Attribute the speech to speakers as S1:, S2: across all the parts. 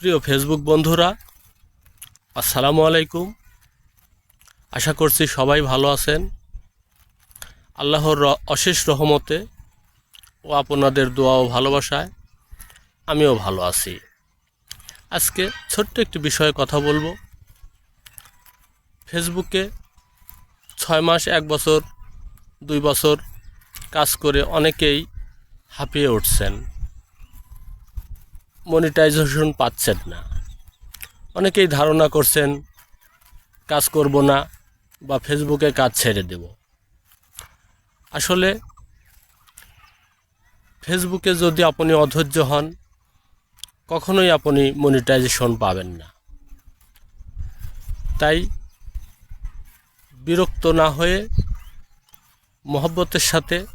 S1: প্রিয় ফেসবুক বন্ধুরা, আসসালামু আলাইকুম। আশা করছি সবাই ভালো আছেন। আল্লাহর অশেষ রহমতে ও আপনাদের দোয়া ও ভালোবাসায় আমিও ভালো আছি। আজকে ছোট্ট একটি বিষয়ে কথা বলব। ফেসবুকে ছয় মাস, এক বছর, দুই বছর কাজ করে অনেকেই হাঁপিয়ে উঠছেন। মনিটাইজেশন পাচ্ছেন না। অনেকেই ধারণা করছেন কাজ করব না বা ফেসবুকে কাজ ছেড়ে দেব। আসলে ফেসবুকে যদি আপনি অধৈর্য হন, কখনোই আপনি মনিটাইজেশন পাবেন না। তাই বিরক্ত না হয়ে মহব্বতের সাথে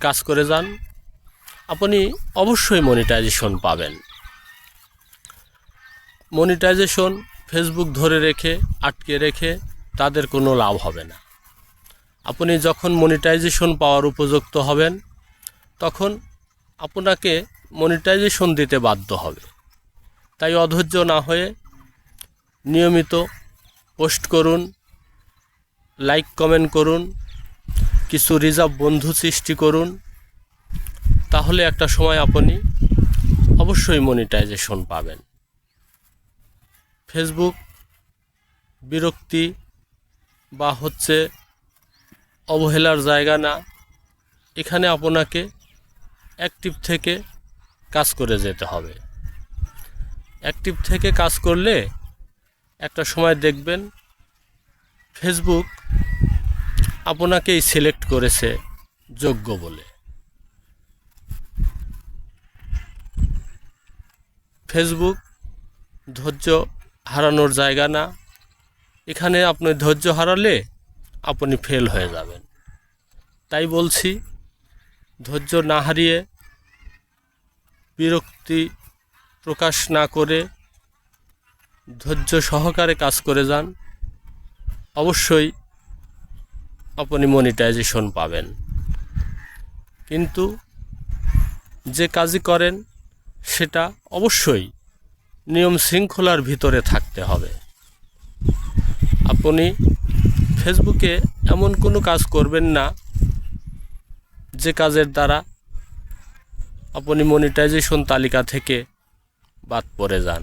S1: কাজ করে যান। আপনি অবশ্যই মনিটাইজেশন পাবেন। মনিটাইজেশন ফেসবুক ধরে রেখে, আটকে রেখে তাদের কোনো লাভ হবে না। আপনি যখন মনিটাইজেশন পাওয়ার উপযুক্ত হবেন, তখন আপনাকে মনিটাইজেশন দিতে বাধ্য হবে। তাই অধৈর্য না হয়ে নিয়মিত পোস্ট করুন, লাইক কমেন্ট করুন, কিছু রিজার্ভ বন্ধু সৃষ্টি করুন, তাহলে একটা সময় আপনি অবশ্যই মনিটাইজেশন পাবেন। ফেসবুক বিরক্তি বা হচ্ছে অবহেলার জায়গা না, এখানে আপনাকে অ্যাক্টিভ থেকে কাজ করে যেতে হবে। অ্যাক্টিভ থেকে কাজ করলে একটা সময় দেখবেন ফেসবুক আপনাকেই সিলেক্ট করেছে যোগ্য বলে। ফেসবুক ধৈর্য হারানোর জায়গা না। এখানে আপনি ধৈর্য হারালে আপনি ফেল হয়ে যাবেন। তাই বলছি, ধৈর্য না হারিয়ে বিরক্তি প্রকাশ না করে ধৈর্য সহকারে কাজ করে যান। অবশ্যই আপনি মনিটাইজেশন পাবেন। কিন্তু যে কাজই করেন, সেটা অবশ্যই নিয়ম শৃঙ্খলার ভিতরে থাকতে হবে। আপনি ফেসবুকে এমন কোনো কাজ করবেন না, যে কাজের দ্বারা আপনি মনিটাইজেশন তালিকা থেকে বাদ পড়ে যান।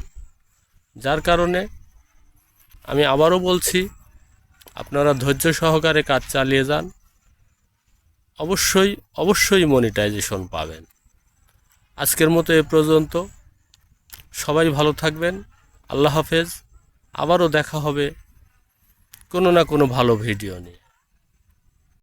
S1: যার কারণে আমি আবারও বলছি, আপনারা ধৈর্য সহকারে কাজ চালিয়ে যান। অবশ্যই অবশ্যই মনিটাইজেশন পাবেন। আজকের মতো এ পর্যন্ত। সবাই ভালো থাকবেন। আল্লাহ হাফেজ। আবারও দেখা হবে কোনো না কোনো ভালো ভিডিও নিয়ে।